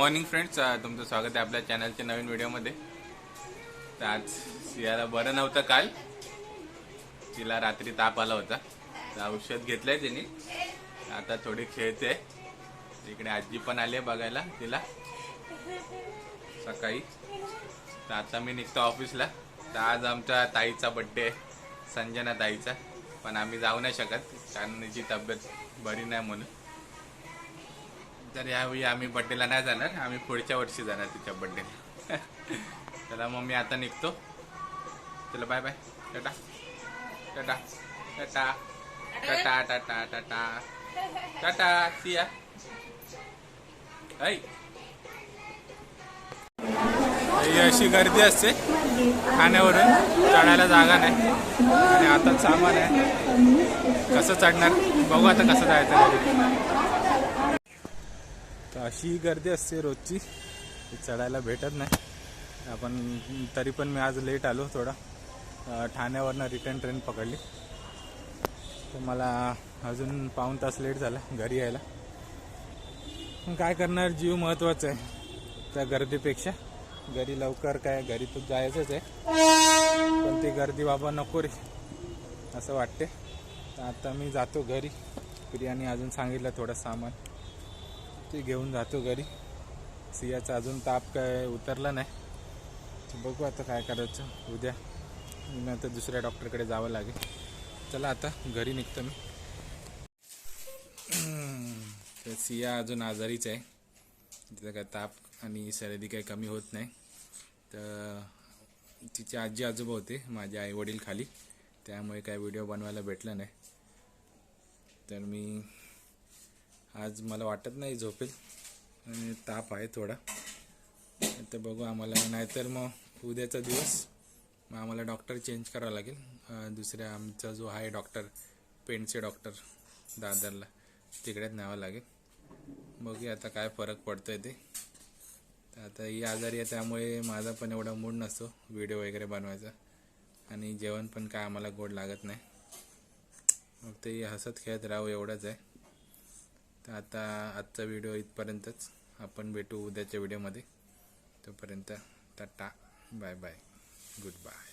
Morning friends तुमचं स्वागत आहे आपल्या चॅनलच्या नवीन व्हिडिओमध्ये. तर आज सियाला बरं नव्हतं काल. तिला रात्री ताप आला होता. तर औषध घेतलंय तिने. आता थोडी खेळते. तिकडे आजी पण आली आहे बघायला तिला. सकाळी. तर आता मी निघतो ऑफिसला. तर आज आमच्या ताईचा बड्डे आहे. संजना ताईचा. पण आम्ही जाऊ नाही शकत. कारण तिची तब्येत बरी नाही म्हणून. तर यावेळी आम्ही बड्डेला नाही जाणार आम्ही पुढच्या वर्षी जाणार तिच्या बड्डेला चला मग मी आता निघतो. चला bye bye tata. Tata. Tata. Tata tata tata. Tata. Siya ऐ अशी गर्दी असते खाण्यावरून. चढायला जागा नाही. आणि आता सामान आहे. कसं चढणार? बघू आता कसं जायचं. तर अशी गर्दी असते रोजची. चढायला भेटत नाही. आपण तरी पण मी आज लेट आलो थोडा. ठाण्यावरनं रिटर्न ट्रेन पकडली. तर मला अजून पाऊण तास लेट झाला घरी यायला. पण काय करणार जीव महत्त्वाचा आहे त्या गर्दीपेक्षा. घरी लवकर काय घरी तर जायचंच आहे. पण ती गर्दी बाबा नको रे असं वाटते. तर आता मी जातो घरी. प्रियाने अजून सांगितलं थोडं सामान. ते घेऊन जातो घरी. सियाचा अजून ताप काय उतरला नाही. बघू आता काय करायचं. उद्या नंतर दुसऱ्या डॉक्टरकडे जावं लागेल. चला आता घरी निघतो मी. तर सिया अजून आजारीच आहे. तिचा काय ताप आणि सर्दी काही कमी होत नाही. तर तिचे आजी आजोबा होते माझे आई वडील खाली. त्यामुळे काय व्हिडिओ बनवायला भेटला नाही. तर मी आज मला वाटत नाही झोपेल. आणि ताप आहे थोडा. तर बघू आम्हाला नाहीतर मग उद्याचा दिवस मग आम्हाला डॉक्टर चेंज करावं लागेल. दुसऱ्या आमचा जो आहे डॉक्टर पेंटचे डॉक्टर दादरला तिकडेच न्यावं लागेल. बघूया आता काय फरक पडतोय ते. तर आता ही आजारी आहे त्यामुळे माझा पण एवढा मूड नसतो व्हिडिओ वगैरे बनवायचा. आणि जेवण पण काय आम्हाला गोड लागत नाही. मग ते हसत खेळत राहू एवढंच आहे. तर आता आजचा व्हिडिओ इथपर्यंतच. आपण भेटू उद्याच्या व्हिडिओमध्ये तोपर्यंत tata. Bye bye good bye